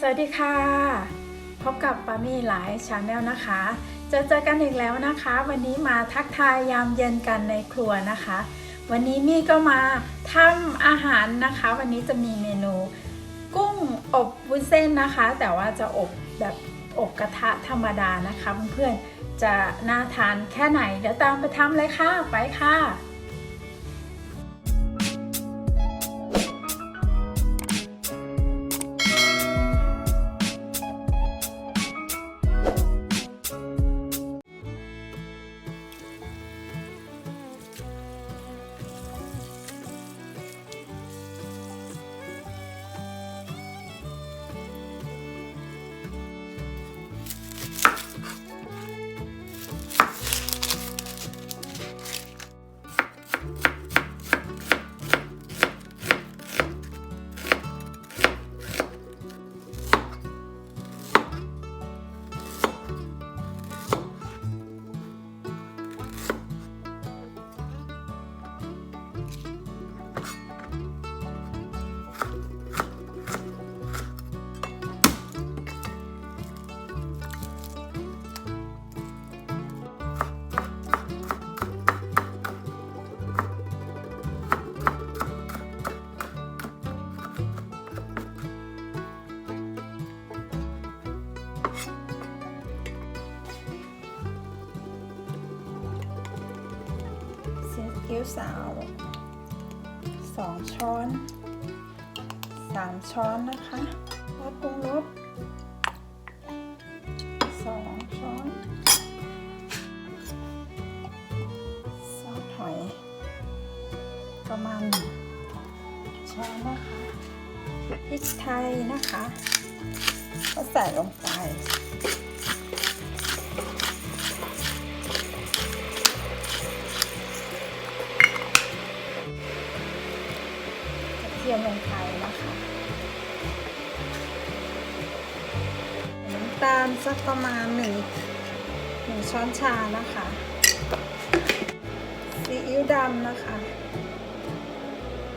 สวัสดีค่ะ พบกับปามี่หลายชาแนลนะคะเจอเจอกันอีกแล้วนะคะ วันนี้มาทักทายยามเย็นกันในครัวนะคะ วันนี้มี่ก็มาทำอาหารนะคะ วันนี้จะมีเมนู กุ้งอบวุ้นเส้นนะคะ แต่ว่าจะอบแบบอบกระทะธรรมดานะคะเพื่อนๆจะน่าทานแค่ไหนเดี๋ยวตามไปทำเลยค่ะไปค่ะ วสาวสองช้อนสามช้อนนะคะแล้วปรุงรสสองช้อนซอสหอย ประมาณช้อนนะคะพริกไทยนะคะ ก็ใส่ลงไป ทียมลงไปนะคะน้ำตาลสักประมาณหนึ่งหนึ่งช้อนชานะคะซีอิ๊วดำนะคะ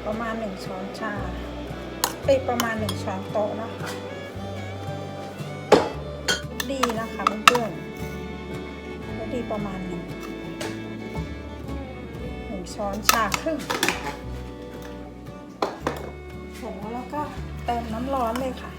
ประมาณหนึ่งช้อนชาไปประมาณหนึ่งช้อนโต๊ะนะคะดีนะคะเพื่อนๆก็ดีประมาณหนึ่งหนึ่งช้อนชาครึ่ง เสร็จแล้วเราก็เติมน้ำร้อนเลยค่ะ